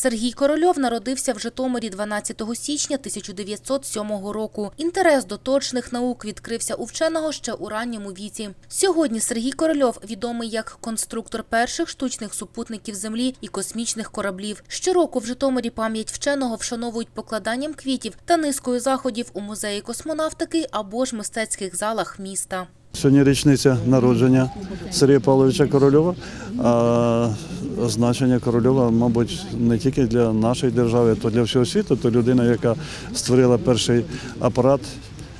Сергій Корольов народився в Житомирі 12 січня 1907 року. Інтерес до точних наук відкрився у вченого ще у ранньому віці. Сьогодні Сергій Корольов відомий як конструктор перших штучних супутників Землі і космічних кораблів. Щороку в Житомирі пам'ять вченого вшановують покладанням квітів та низкою заходів у музеї космонавтики або ж мистецьких залах міста. Сьогодні річниця народження Сергія Павловича Корольова. А значення Корольова, мабуть, не тільки для нашої держави, то для всього світу. То людина, яка створила перший апарат,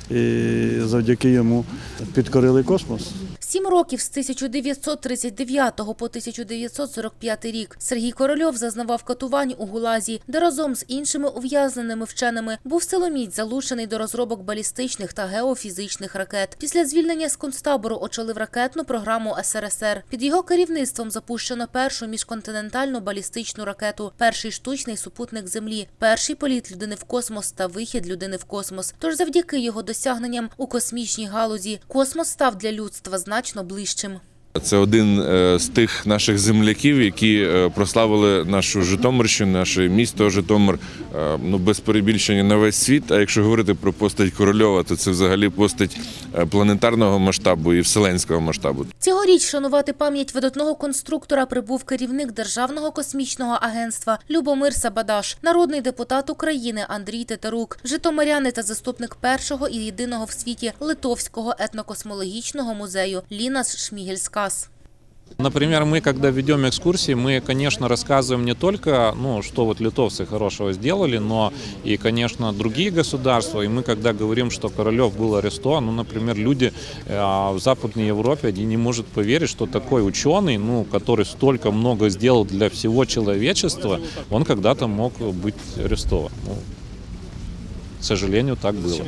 і завдяки йому підкорили космос. Сім років з 1939 по 1945 рік Сергій Корольов зазнавав катувань у Гулазі, де разом з іншими ув'язненими вченими був силоміць залучений до розробок балістичних та геофізичних ракет. Після звільнення з концтабору очолив ракетну програму СРСР. Під його керівництвом запущено першу міжконтинентальну балістичну ракету, перший штучний супутник Землі, перший політ людини в космос та вихід людини в космос. Тож завдяки його досягненням у космічній галузі космос став для людства значно ближчим. Це один е, з тих наших земляків, які е, прославили нашу Житомирщину, наше місто Житомир, е, ну без перебільшення на весь світ. А якщо говорити про постать Корольова, то це взагалі постать планетарного масштабу і вселенського масштабу. Цьогоріч шанувати пам'ять видатного конструктора прибув керівник Державного космічного агентства Любомир Сабадаш, народний депутат України Андрій Тетерук, житомиряни та заступник першого і єдиного в світі Литовського етнокосмологічного музею Лінас Шмігельскас. Например, мы, когда ведем экскурсии, мы, конечно, рассказываем не только, ну, что вот литовцы хорошего сделали, но и, конечно, другие государства. И мы, когда говорим, что Королев был арестован, ну, например, люди э, в Западной Европе, они не может поверить, что такой ученый, ну, который столько много сделал для всего человечества, он когда-то мог быть арестован. Ну, к сожалению, так было.